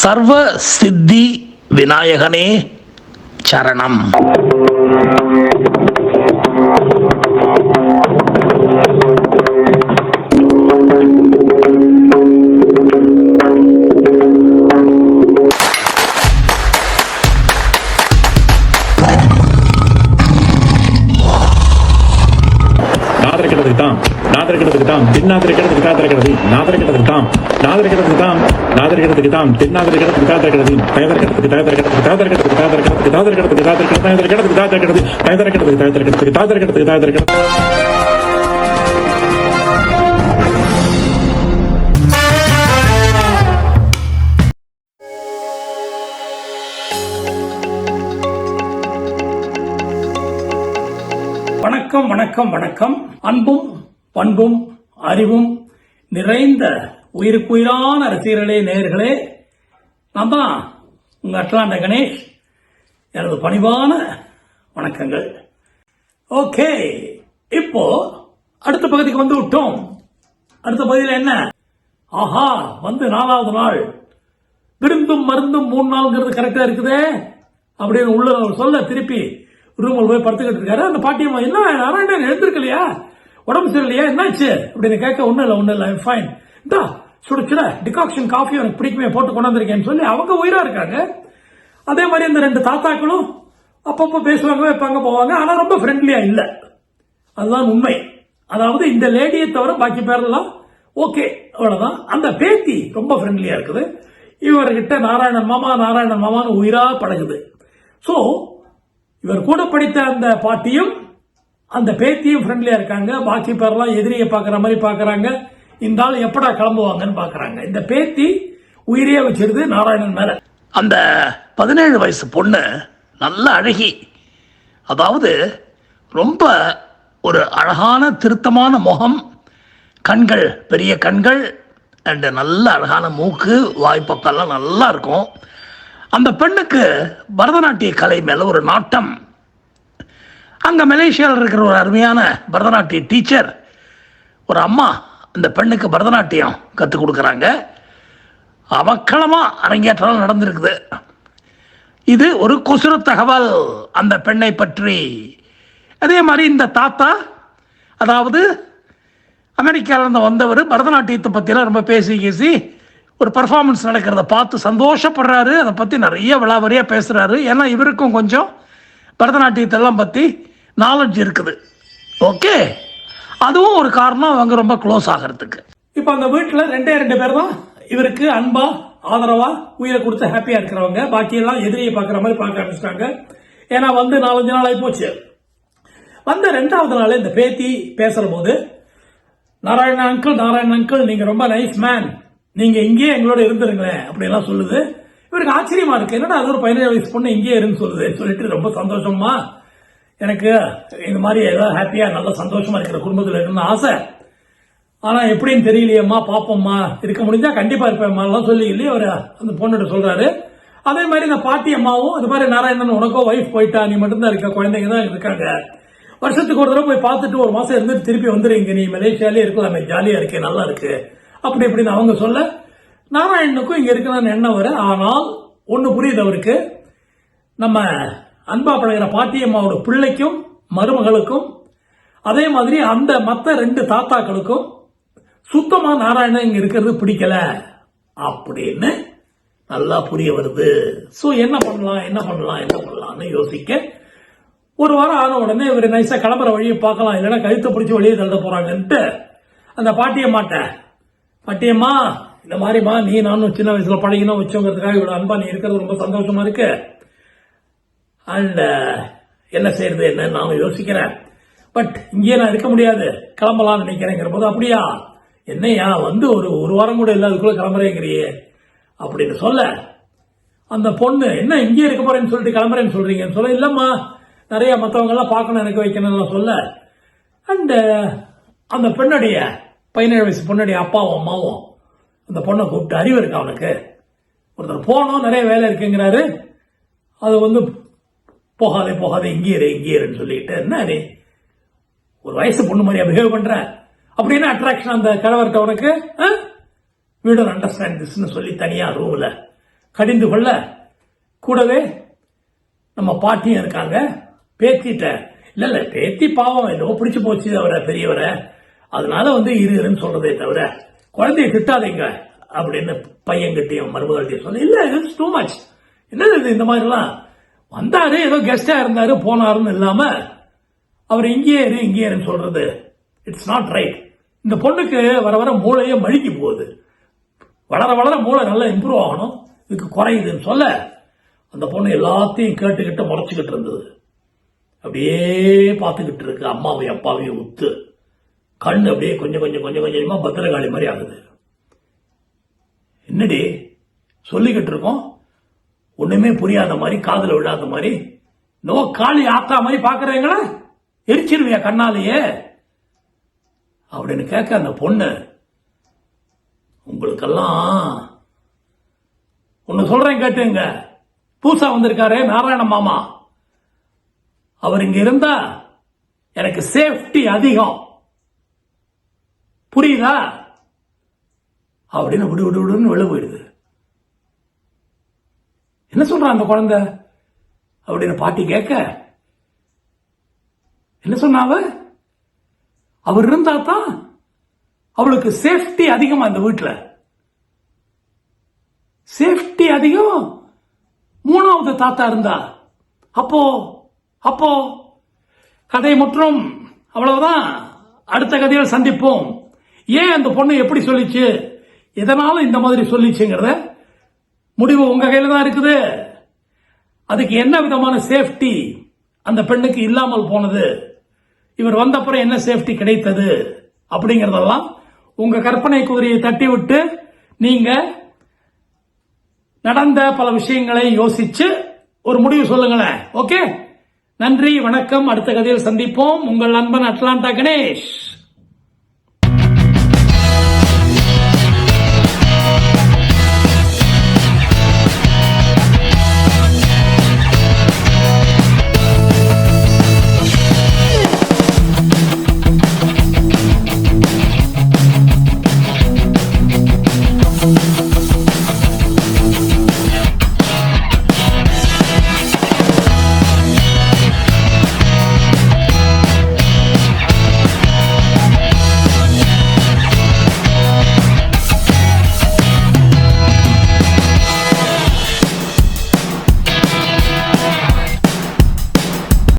சர்வ சித்தி விநாயகனே சரணம். தான் நாதரிக்கிறதுக்கு தாம் நாதரிக்கிறதுக்கு தான் திறக்கிறது தாத்திருக்கிறது நாதரிக்கிறதுக்கு தாம் நாதரிக்கிறதுக்கு தாம் நாதரிக்கிறதுக்கு தாம் தின்னாதரிக்கிறதுக்கு தாத்திருக்கிறது தயதரிக்கிறதுக்கு தயதரிக்கிறதுக்கு தாதரிக்கிறதுக்கு தாதரிக்கிறதுக்கு தாதரிக்கிறதுக்கு தாதரிக்கிறதுக்கு தயதரிக்கிறதுக்கு தாதரிக்கிறது தயதரிக்கிறதுக்கு தயதரிக்கிறதுக்கு தாதரிக்கிறதுக்கு தாதரிக்கிறது வணக்கம் வணக்கம் வணக்கம். அன்பும் பண்பும் அறிவும் நிறைந்த உயிருக்குயிரான ரசிகர்களே நேயர்களே நான் உங்கள் உங்க அட்லாண்ட கணேஷ். எனது பணிவான வணக்கங்கள். ஓகே இப்போ அடுத்த பகுதிக்கு வந்து விட்டோம். அடுத்த பகுதியில் என்ன? ஆஹா வந்து நாலாவது நாள். விருந்தும் மருந்தும் மூணு நாள்ங்கிறது கரெக்டா இருக்குதே? அப்படின்னு உள்ள அவர் சொல்ல திருப்பி ரூமில் போய் படுத்துக்கிட்டு இருக்காரு. அந்த பாட்டியம்மா என்ன நாராயணன் எழுந்திருக்கலையா? உடம்பு சரியில்லையா? என்னாச்சு? அப்படின்னு கேட்க ஒன்றும் இல்லை ஒன்றும் இல்லை ஃபைன் டா சுட டிகாக்ஷன் காஃபி எனக்கு பிடிக்குமே போட்டு கொண்டாந்துருக்கேன்னு சொல்லி அவங்க உயிரா இருக்காங்க. அதே மாதிரி இந்த ரெண்டு தாத்தாக்களும் அப்பப்போ பேசுவாங்க வைப்பாங்க போவாங்க. ஆனால் ரொம்ப ஃப்ரெண்ட்லியா இல்லை. அதுதான் உண்மை. அதாவது இந்த லேடியை தவிர பாக்கி பேரெல்லாம் ஓகே அவ்வளோதான் அந்த பேத்தி ரொம்ப ஃப்ரெண்ட்லியா இருக்குது. இவர்கிட்ட நாராயணன் மாமா நாராயணன் மாமான்னு உயிரா பழகுது. ஸோ இவர் கூட படித்த அந்த பாட்டியும் அந்த பேத்தியும் ஃப்ரெண்ட்லியாக இருக்காங்க. பாக்கி பேரெல்லாம் எதிரியை பார்க்குற மாதிரி பார்க்குறாங்க. இந்த ஆள் எப்படா கிளம்புவாங்கன்னு பார்க்குறாங்க. இந்த பேத்தி உயிரியே வச்சிருது நாராயணன் மேலே. அந்த பதினேழு வயசு பொண்ணு நல்ல அழகி. அதாவது ரொம்ப ஒரு அழகான திருத்தமான முகம். கண்கள் பெரிய கண்கள் அண்டு நல்ல அழகான மூக்கு வாய்ப்பக்கெல்லாம் நல்லா இருக்கும். அந்த பெண்ணுக்கு பரதநாட்டிய கலை மேலே ஒரு நாட்டம். அங்கே மலேசியாவில் இருக்கிற ஒரு அருமையான பரதநாட்டிய டீச்சர் ஒரு அம்மா அந்த பெண்ணுக்கு பரதநாட்டியம் கற்றுக் கொடுக்குறாங்க. அவக்களமாக அரங்கேற்றம் நடந்திருக்குது. இது ஒரு கொசுர தகவல் அந்த பெண்ணை பற்றி. அதே மாதிரி இந்த தாத்தா அதாவது அமெரிக்காவிலேருந்து வந்தவர் பரதநாட்டியத்தை பற்றிலாம் ரொம்ப பேசி பேசி ஒரு பர்ஃபார்மன்ஸ் நடக்கிறத பார்த்து சந்தோஷப்படுறாரு. அதை பற்றி நிறைய விளாவரியாக பேசுகிறாரு ஏன்னா இவருக்கும் கொஞ்சம் பரதநாட்டியத்தெல்லாம் பற்றி நாலேஜ் இருக்குது. ஓகே அதுவும் ஒரு காரணம் அவங்க ரொம்ப க்ளோஸ் ஆகிறதுக்கு. இப்போ அந்த வீட்டில் ரெண்டே ரெண்டு பேர் தான். இவருக்கு அன்பா ஆதரவா உயிரை கொடுத்து ஹாப்பியா இருக்கிறவங்க. பாக்கியெல்லாம் எதிரியை பார்க்குற மாதிரி பார்க்க ஆரம்பிச்சிட்டாங்க. ஏன்னா வந்து நாலஞ்சு நாள் ஆகி போச்சு வந்த ரெண்டாவது நாள் இந்த பேத்தி பேசுற போது நாராயண அங்கிள் நாராயண அங்கிள் நீங்க ரொம்ப நைஸ் மேன் நீங்க இங்கேயே எங்களோட இருந்துருங்களேன். அப்படிலாம் சொல்லுது. இவருக்கு ஆச்சரியமா இருக்கு. என்னடா அது ஒரு பதினேழு வயசு பொண்ணு இங்கேயே இருந்து சொல்லுது. சொல்லிட்டு ரொம்ப சந்தோஷமா எனக்கு இந்த மாதிரி ஏதாவது ஹாப்பியாக நல்ல சந்தோஷமாக இருக்கிற குடும்பத்தில் இருக்கணும்னு ஆசை. ஆனால் எப்படின்னு தெரியலையேம்மா பாப்போம்மா இருக்க முடிஞ்சால் கண்டிப்பாக இருப்பேம்மாலாம் சொல்லி இல்லையே அவர் அந்த பொண்ணுகிட்ட சொல்கிறாரு அதே மாதிரி இந்த பாட்டி அம்மாவும் இது மாதிரி நாராயணன் உனக்கோ ஒய்ஃப் போயிட்டா நீ மட்டும்தான் இருக்க குழந்தைங்க தான் இருக்காங்க. வருஷத்துக்கு ஒரு தடவை போய் பார்த்துட்டு ஒரு மாதம் இருந்துட்டு திருப்பி வந்துருங்க நீ மலேசியாலே இருக்கலாமே ஜாலியாக இருக்கு நல்லா இருக்கு. அப்படி இப்படின்னு அவங்க சொல்ல நாராயணனுக்கும் இங்கே இருக்கணும்னு எண்ணம் வர ஆனால் ஒன்று புரியுது அவருக்கு. நம்ம அன்பா பழகிற பாட்டியம்மாவோட பிள்ளைக்கும் மருமகளுக்கும் அதே மாதிரி அந்த மற்ற ரெண்டு தாத்தாக்களுக்கும் சுத்தமா நாராயணன் இங்க இருக்கிறது பிடிக்கல அப்படின்னு நல்லா புரிய வருது. ஸோ என்ன பண்ணலாம் என்ன பண்ணலாம் என்ன பண்ணலாம்னு யோசிக்க ஒரு வாரம் ஆன உடனே இவர் நைஸா கிளம்புற வழியை பார்க்கலாம் இல்லைன்னா கழுத்தை பிடிச்சி வெளியே தள்ள போறாங்கன்ட்டு அந்த பாட்டியம்மாட்ட பாட்டியம்மா இந்த மாதிரிம்மா நீ நானும் சின்ன வயசுல பழகினோம் வச்சோங்கிறதுக்காக இவ்வளவு அன்பா நீ இருக்கிறது ரொம்ப சந்தோஷமா இருக்கு. அண்ட் என்ன செய்யறது என்ன? நானும் யோசிக்கிறேன். பட் இங்கே நான் இருக்க முடியாது. கிளம்பலாம்னு நினைக்கிறேங்கிற போது அப்படியா? என்னையா? வந்து ஒரு ஒரு வாரம் கூட இல்லாததுக்குள்ள கிளம்புறேங்கிறியே. அப்படின்னு சொல்ல. அந்த பொண்ணு என்ன இங்கே இருக்க போறேன்னு சொல்லிட்டு கிளம்புறேன்னு சொல்றீங்கன்னு சொல்ல. இல்லம்மா நிறைய மற்றவங்கெல்லாம் பார்க்கணும் எனக்கு வைக்கணும்னு சொல்ல. அண்ட் அந்த பெண்ணுடைய பதினேழு வயசு பொண்ணுடைய அப்பாவும் அம்மாவும் அந்த பொண்ணை கூப்பிட்டு அறிவு இருக்கு அவனுக்கு. ஒருத்தர் போனோம் நிறைய வேலை இருக்குங்கிறாரு. அது வந்து போகாதே போகாதே இங்கே இரு இங்கே இருன்னு சொல்லிட்டு என்ன நீ ஒரு வயசு பொண்ணு மாதிரியா பிஹேவ் பண்ற? அப்படின்னு அட்ராக்ஷன் அந்த கணவர்கிட்ட உனக்கு? வீடு அண்டர்ஸ்டாண்ட் திஸ்னு சொல்லி தனியா ரூம்ல கடிந்து கொள்ள. கூடவே நம்ம பாட்டியும் இருக்காங்க. பேத்திட்ட இல்ல இல்ல பேத்தி பாவம் என்னவோ பிடிச்சு போச்சு அவரை பெரியவரை. அதனால வந்து இரு இருன்னு சொல்றதே தவிர குழந்தைய திட்டாதீங்க அப்படின்னு பையன்கிட்டயும் மருமகள்கிட்டையும் சொல்ல இல்ல இட்ஸ் டூ மச் என்னது இது இந்த மாதிரிலாம்? வந்தாரு ஏதோ கெஸ்டா இருந்தாரு போனாருன்னு இல்லாம அவர் இங்கேயே இரு இங்கேயே இருன்னு சொல்றது. இட்ஸ் நாட் ரைட் இந்த பொண்ணுக்கு வர வர மூளையே மழுங்கி போகுது. வளர வளர மூளை நல்லா இம்ப்ரூவ் ஆகணும். இதுக்கு குறையுதுன்னு சொல்ல அந்த பொண்ணு எல்லாத்தையும் கேட்டுக்கிட்டு முறைச்சிக்கிட்டு இருந்தது. அப்படியே பார்த்துக்கிட்டு இருக்கு. அம்மாவையும் அப்பாவையும் உத்து. கண் அப்படியே கொஞ்சம் கொஞ்சம் கொஞ்சம் கொஞ்சமா பத்திரகாளி மாதிரி ஆகுது. என்னடி? சொல்லிக்கிட்டு இருக்கோம். ஒண்ணுமே புரியாத மாதிரி காதல விழாத மாதிரி. நோ காளி ஆத்தா மாதிரி பாக்குறீங்களா? எரிச்சிருவியா கண்ணாலேயே? அப்படின்னு கேட்க அந்த பொண்ணு உங்களுக்கெல்லாம் ஒன்னு சொல்றேன் கேட்டுங்க. பூசா வந்திருக்காரு நாராயண மாமா. அவர் இங்க இருந்தா எனக்கு சேஃப்டி அதிகம். புரியுதா? அப்படின்னு விடு விடு விடுன்னு வெளில போயிடுது. என்ன சொல்றான் அந்த குழந்தை? அப்படின்னு பாட்டி கேட்க? என்ன சொன்னாவ அவர் இருந்தா தான் அவளுக்கு சேஃப்டி அதிகமா அந்த வீட்டில். சேஃப்டி அதிகம். மூணாவது தாத்தா இருந்தா. அப்போ அப்போ கதை முற்றும். அவ்வளவுதான். அடுத்த கதையில் சந்திப்போம். ஏன் அந்த பொண்ணு எப்படி சொல்லிச்சு? எதனால இந்த மாதிரி சொல்லிச்சுங்கிறத முடிவு உங்க கையில தான் இருக்குது. அதுக்கு என்ன விதமான சேஃப்டி அந்த பெண்ணுக்கு இல்லாமல் போனது? இவர் வந்தப்புறம் என்ன சேஃப்டி கிடைத்தது? அப்படிங்கறதெல்லாம் உங்க கற்பனை குதிரையை தட்டி விட்டு நீங்க நடந்த பல விஷயங்களை யோசிச்சு ஒரு முடிவு சொல்லுங்களேன். ஓகே நன்றி வணக்கம். அடுத்த கதையில் சந்திப்போம். உங்கள் நண்பன் அட்லாண்டா கணேஷ்.